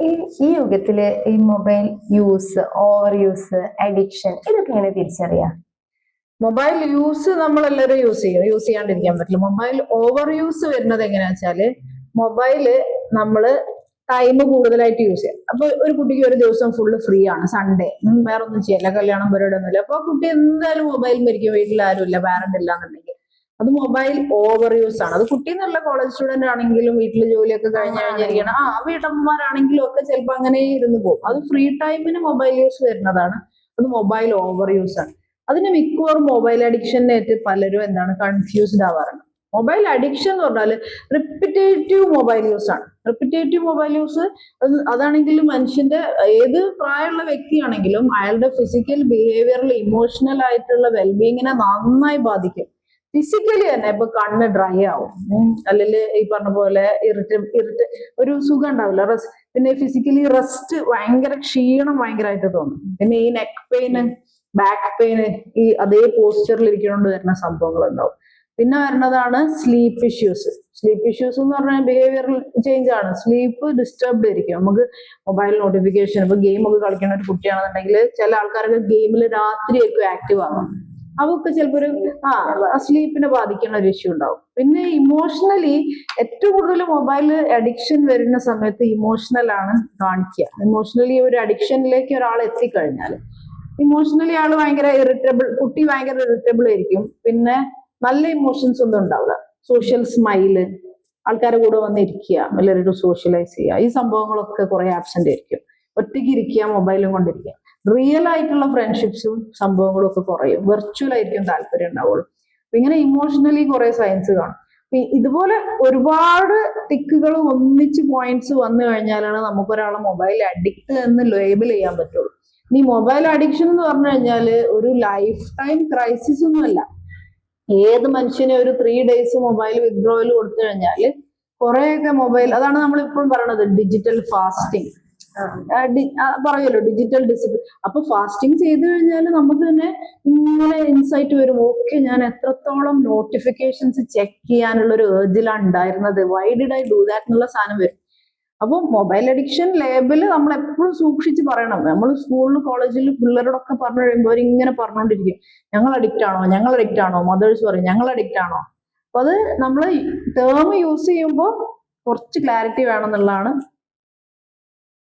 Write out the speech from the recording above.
ഈ ഈ യുഗത്തിൽ ഈ mobile use over use addiction ഇതൊക്കെ എങ്ങനെ തിരിച്ചറിയാം? മൊബൈൽ യൂസ് നമ്മളെല്ലാരും യൂസ് ചെയ്യും. യൂസ് ചെയ്യാണ്ടിരിക്കാൻ പറ്റില്ല. മൊബൈൽ ഓവർ യൂസ് വരുന്നത് എങ്ങനെയാ വെച്ചാൽ മൊബൈൽ നമ്മൾ ടൈം കൂടുതലായിട്ട് യൂസ് ചെയ്യാം. അപ്പൊ ഒരു കുട്ടിക്ക് ഒരു ദിവസം ഫുള്ള് ഫ്രീ ആണ്. സൺഡേ വേറെ ഒന്നും ചെയ്യല്ല. കല്യാണം പരിപാടി ഒന്നുമില്ല അപ്പൊ കുട്ടി എന്തായാലും മൊബൈൽ മരിക്കും വീട്ടിൽ ഇല്ല പാരന്റ് ഇല്ല എന്നുണ്ടെങ്കിൽ അത് മൊബൈൽ ഓവർ യൂസ് ആണ്. അത് കുട്ടി എന്നുള്ള കോളേജ് സ്റ്റുഡന്റ് ആണെങ്കിലും വീട്ടിൽ ജോലിയൊക്കെ കഴിഞ്ഞ് കഴിഞ്ഞിരിക്കണം ആ വീട്ടമ്മമാരാണെങ്കിലും ഒക്കെ ചിലപ്പോൾ അങ്ങനെ ഇരുന്ന് പോകും. അത് ഫ്രീ ടൈമിന് മൊബൈൽ യൂസ് വരുന്നതാണ്. അത് മൊബൈൽ ഓവർ യൂസ് ആണ്. അതിന് മിക്കവാറും മൊബൈൽ അഡിക്ഷനായിട്ട് പലരും എന്താണ് കൺഫ്യൂസ്ഡ് ആവാറുണ്ട്. മൊബൈൽ അഡിക്ഷൻ എന്ന് പറഞ്ഞാൽ റിപ്പിറ്റേറ്റീവ് മൊബൈൽ യൂസ് ആണ്. റിപ്പിറ്റേറ്റീവ് മൊബൈൽ യൂസ് അതാണെങ്കിലും അതാണെങ്കിൽ മനുഷ്യന്റെ ഏത് പ്രായമുള്ള വ്യക്തിയാണെങ്കിലും അയാളുടെ ഫിസിക്കൽ ബിഹേവിയറിൽ ഇമോഷണൽ ആയിട്ടുള്ള വെൽബീങ്ങിനെ നന്നായി ബാധിക്കും. ഫിസിക്കലി തന്നെ ഇപ്പൊ കണ്ണ് ഡ്രൈ ആവും. അല്ലെങ്കിൽ ഈ പറഞ്ഞ പോലെ ഇറിറ്റ് ഇറിറ്റ് ഒരു സുഖം ഉണ്ടാവില്ല. റെസ്റ്റ് പിന്നെ ഫിസിക്കലി റെസ്റ്റ് ഭയങ്കര ക്ഷീണം ഭയങ്കരമായിട്ട് തോന്നും. പിന്നെ ഈ നെക്ക് പെയിന് ബാക്ക് പെയിന് ഈ അതേ പോസ്ചറിൽ ഇരിക്കുന്നതുകൊണ്ട് വരുന്ന സംഭവങ്ങൾ ഉണ്ടാവും പിന്നെ വരുന്നതാണ് സ്ലീപ്പ് ഇഷ്യൂസ് സ്ലീപ്പ് ഇഷ്യൂസ് എന്ന് പറഞ്ഞാൽ ബിഹേവിയറൽ ചേഞ്ച് ആണ്. സ്ലീപ്പ് ഡിസ്റ്റർബ്ഡ് ആയിരിക്കും. നമുക്ക് മൊബൈൽ നോട്ടിഫിക്കേഷൻ ഇപ്പൊ ഗെയിം ഒക്കെ കളിക്കുന്ന ഒരു കുട്ടിയാണെന്നുണ്ടെങ്കിൽ ചില ആൾക്കാരൊക്കെ ഗെയിമിൽ രാത്രിയായിരിക്കും ആക്റ്റീവ് ആവാം അവർക്ക് ചിലപ്പോൾ ഒരു ആ സ്ലീപ്പിനെ ബാധിക്കുന്ന ഒരു ഇഷ്യൂ ഉണ്ടാവും. പിന്നെ ഇമോഷണലി ഏറ്റവും കൂടുതൽ മൊബൈൽ അഡിക്ഷൻ വരുന്ന സമയത്ത് ഇമോഷണൽ ആണ് കാണിക്കുക ഇമോഷണലി ഒരു അഡിക്ഷനിലേക്ക് ഒരാൾ എത്തിക്കഴിഞ്ഞാൽ ഇമോഷണലി ആൾ ഭയങ്കര ഇറിറ്റബിൾ കുട്ടി ഭയങ്കര ഇറിറ്റബിൾ ആയിരിക്കും. പിന്നെ നല്ല ഇമോഷൻസ് ഒന്നും ഉണ്ടാവില്ല സോഷ്യൽ സ്മൈൽ ആൾക്കാരുടെ കൂടെ വന്നിരിക്കുക എല്ലാവരും സോഷ്യലൈസ് ചെയ്യുക. ഈ സംഭവങ്ങളൊക്കെ കുറെ ആബ്സെന്റ് ആയിരിക്കും. ഒറ്റയ്ക്ക് ഇരിക്കുക മൊബൈലും കൊണ്ടിരിക്കുക. റിയൽ ആയിട്ടുള്ള ഫ്രണ്ട്ഷിപ്സും സംഭവങ്ങളും ഒക്കെ കുറയും. വെർച്വൽ ആയിരിക്കും താല്പര്യം ഉണ്ടാവുള്ളൂ. അപ്പൊ ഇങ്ങനെ ഇമോഷണലി കുറെ സയൻസ് കാണും. ഇതുപോലെ ഒരുപാട് ടിക്കുകൾ ഒന്നിച്ച് പോയിന്റ്സ് വന്നു കഴിഞ്ഞാലാണ് നമുക്ക് ഒരാളെ മൊബൈൽ അഡിക്റ്റ് എന്ന് ലേബിൾ ചെയ്യാൻ പറ്റുള്ളൂ. ഇനി മൊബൈൽ അഡിക്ഷൻ എന്ന് പറഞ്ഞു കഴിഞ്ഞാൽ ഒരു ലൈഫ് ടൈം ക്രൈസിസ് ഒന്നുമല്ല ഏത് മനുഷ്യനെ ഒരു ത്രീ ഡേയ്സ് മൊബൈൽ വിത്ഡ്രോവൽ കൊടുത്തു കഴിഞ്ഞാൽ കുറെയൊക്കെ മൊബൈൽ അതാണ് നമ്മൾ ഇപ്പോഴും പറയണത് ഡിജിറ്റൽ ഫാസ്റ്റിംഗ് പറയുമല്ലോ ഡിജിറ്റൽ ഡിസിപ്ലിൻ അപ്പൊ ഫാസ്റ്റിംഗ് ചെയ്തു കഴിഞ്ഞാൽ നമുക്ക് തന്നെ ഇങ്ങനെ ഇൻസൈറ്റ് വരും. ഓക്കെ ഞാൻ എത്രത്തോളം നോട്ടിഫിക്കേഷൻസ് ചെക്ക് ചെയ്യാനുള്ള ഒരു ഏർജിലാണ് ഉണ്ടായിരുന്നത്? Why did I do that എന്നുള്ള സാധനം വരും. അപ്പോൾ മൊബൈൽ അഡിക്ഷൻ ലേബിൽ നമ്മൾ എപ്പോഴും സൂക്ഷിച്ച് പറയണം. നമ്മൾ സ്കൂളിൽ കോളേജിൽ പിള്ളേരോടൊക്കെ പറഞ്ഞു കഴിയുമ്പോൾ അവരിങ്ങനെ പറഞ്ഞുകൊണ്ടിരിക്കും ഞങ്ങൾ അഡിക്റ്റ് ആണോ? ഞങ്ങൾ അഡിക്റ്റ് ആണോ? മദേഴ്സ് പറയും ഞങ്ങൾ അഡിക്റ്റ് ആണോ? അപ്പൊ അത് നമ്മൾ ടേം യൂസ് ചെയ്യുമ്പോൾ കുറച്ച് ക്ലാരിറ്റി വേണം എന്നുള്ളതാണ്